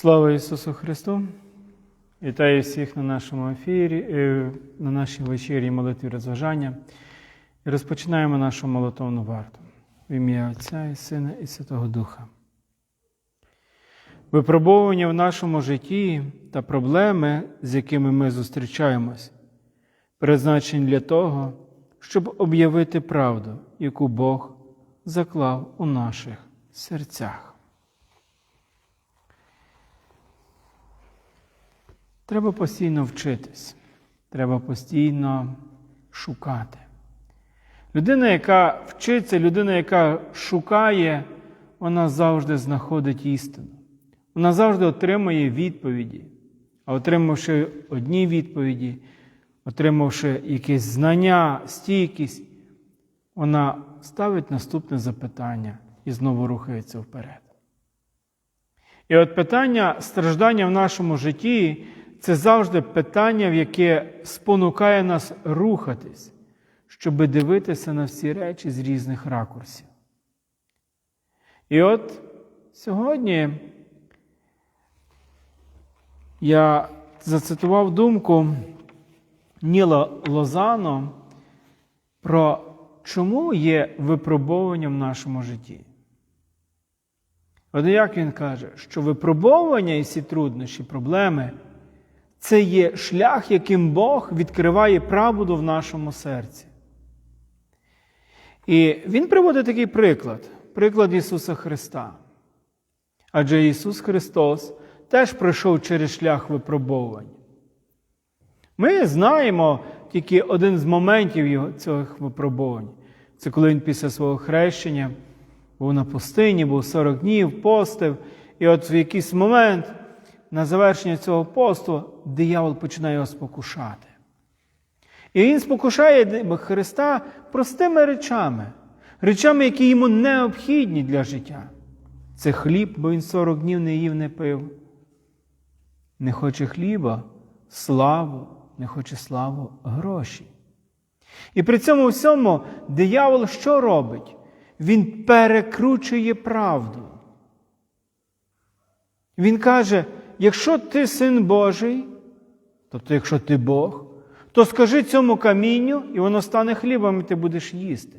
Слава Ісусу Христу! Вітаю всіх на нашому ефірі, е, на нашій вечері молитві розважання. І розпочинаємо нашу молитовну варту в ім'я Отця і Сина і Святого Духа. Випробовування в нашому житті та проблеми, з якими ми зустрічаємось, призначені для того, щоб об'явити правду, яку Бог заклав у наших серцях. Треба постійно вчитись, треба постійно шукати. Людина, яка вчиться, людина, яка шукає, вона завжди знаходить істину. Вона завжди отримує відповіді. А отримавши одні відповіді, отримавши якесь знання, стійкість, вона ставить наступне запитання і знову рухається вперед. І от питання страждання в нашому житті це завжди питання, в яке спонукає нас рухатись, щоб дивитися на всі речі з різних ракурсів. І от сьогодні я зацитував думку Ніла Лозано про чому є випробовування в нашому житті. От як він каже, що випробовування і всі труднощі, проблеми це є шлях, яким Бог відкриває правду в нашому серці. І він приводить такий приклад приклад Ісуса Христа. Адже Ісус Христос теж пройшов через шлях випробовувань. Ми знаємо тільки один з моментів його, цих випробувань. Це коли він після свого хрещення був на пустині, був 40 днів, постив, і от в якийсь момент на завершення цього посту диявол починає його спокушати. І він спокушає Христа простими речами, речами, які йому необхідні для життя. Це хліб, бо він 40 днів не їв, не пив. Не хоче хліба, славу, не хоче славу, гроші. І при цьому всьому диявол що робить? Він перекручує правду. Він каже, якщо ти син Божий, тобто, якщо ти Бог, то скажи цьому камінню, і воно стане хлібом, і ти будеш їсти.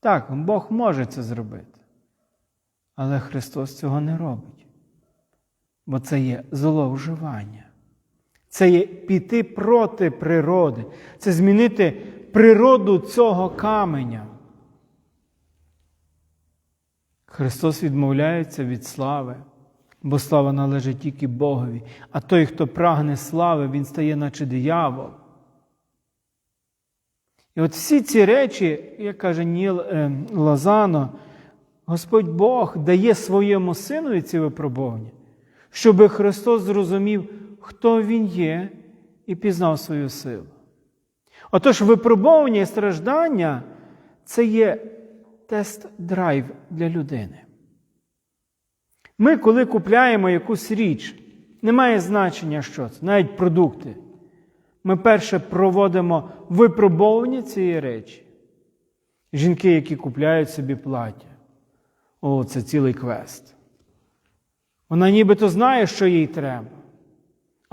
Так, Бог може це зробити. Але Христос цього не робить. Бо це є зловживання. Це є піти проти природи, це змінити природу цього каменя. Христос відмовляється від слави бо слава належить тільки Богові. А той, хто прагне слави, він стає, наче диявол. І от всі ці речі, як каже Ніл е, Лазано, Господь Бог дає своєму синові ці випробування, щоб Христос зрозумів, хто Він є, і пізнав свою силу. Отож, випробування і страждання це є тест-драйв для людини. Ми, коли купляємо якусь річ, немає значення, що це, навіть продукти. Ми перше проводимо випробовування цієї речі. Жінки, які купляють собі плаття. О, це цілий квест. Вона нібито знає, що їй треба.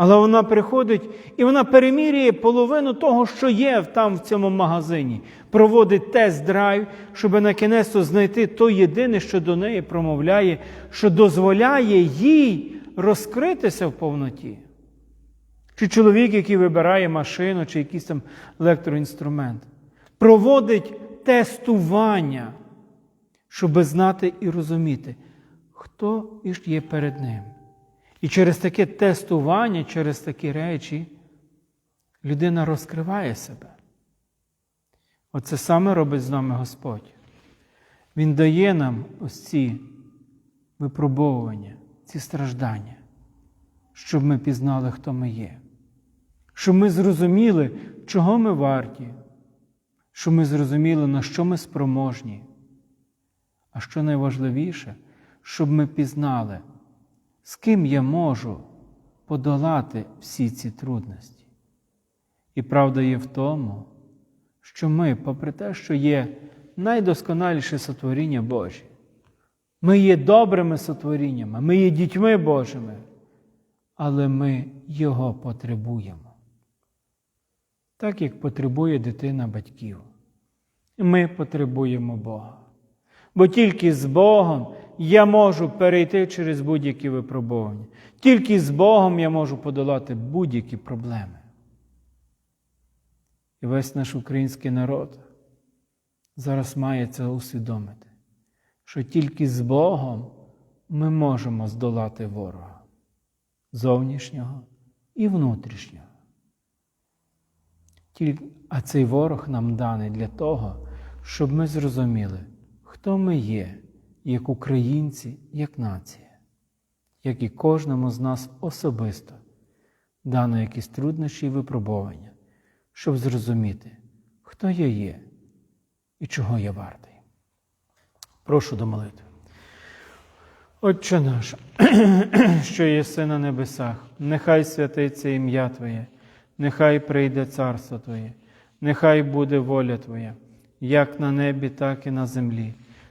Але вона приходить і вона перемірює половину того, що є там в цьому магазині, проводить тест-драйв, щоб на кінець знайти то єдине, що до неї промовляє, що дозволяє їй розкритися в повноті. Чи чоловік, який вибирає машину, чи якийсь там електроінструмент, проводить тестування, щоб знати і розуміти, хто є перед ним. І через таке тестування, через такі речі людина розкриває себе. Оце саме робить з нами Господь. Він дає нам ось ці випробовування, ці страждання, щоб ми пізнали, хто ми є, щоб ми зрозуміли, чого ми варті, щоб ми зрозуміли, на що ми спроможні. А що найважливіше, щоб ми пізнали з ким я можу подолати всі ці трудності. І правда є в тому, що ми, попри те, що є найдосконаліше сотворіння Божі, Ми є добрими сотворіннями, ми є дітьми Божими, але ми Його потребуємо. Так як потребує дитина батьків. Ми потребуємо Бога. Бо тільки з Богом я можу перейти через будь-які випробування. Тільки з Богом я можу подолати будь-які проблеми. І весь наш український народ зараз має це усвідомити, що тільки з Богом ми можемо здолати ворога зовнішнього і внутрішнього. А цей ворог нам даний для того, щоб ми зрозуміли, хто ми є, як українці, як нація, як і кожному з нас особисто дано якісь труднощі і випробування, щоб зрозуміти, хто я є і чого я вартий. Прошу до молитви. Отче наш, що єси на небесах, нехай святиться ім'я Твоє, нехай прийде царство Твоє, нехай буде воля Твоя, як на небі, так і на землі.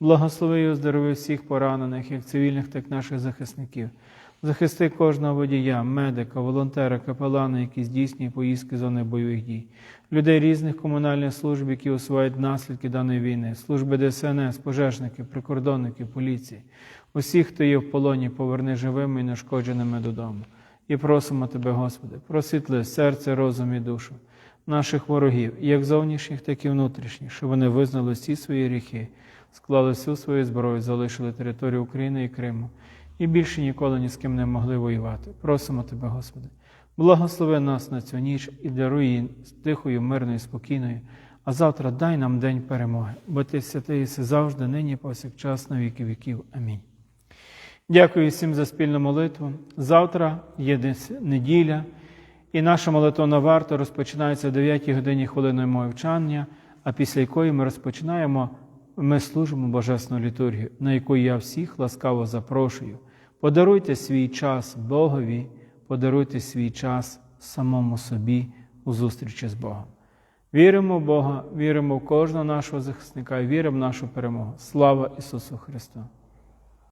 Благослови і оздорови всіх поранених, як цивільних, так і наших захисників. Захисти кожного водія, медика, волонтера, капелана, які здійснює поїздки зони бойових дій, людей різних комунальних служб, які усувають наслідки даної війни, служби ДСНС, пожежники, прикордонники, поліції. Усіх, хто є в полоні, поверни живими і нешкодженими додому. І просимо Тебе, Господи, просвітли серце, розум і душу наших ворогів, як зовнішніх, так і внутрішніх, щоб вони визнали всі свої гріхи, склали всю свою зброю, залишили територію України і Криму і більше ніколи ні з ким не могли воювати. Просимо Тебе, Господи, благослови нас на цю ніч і даруй її тихою, мирною, спокійною. А завтра дай нам день перемоги, бо Ти святий єси завжди, нині, повсякчас, на віки віків. Амінь. Дякую всім за спільну молитву. Завтра є неділя, і наша молитвна варта розпочинається о 9 годині хвилиною мовчання, а після якої ми розпочинаємо, ми служимо Божественну літургію, на яку я всіх ласкаво запрошую. Подаруйте свій час Богові, подаруйте свій час самому собі у зустрічі з Богом. Віримо в Бога, віримо в кожного нашого захисника віримо в нашу перемогу. Слава Ісусу Христу!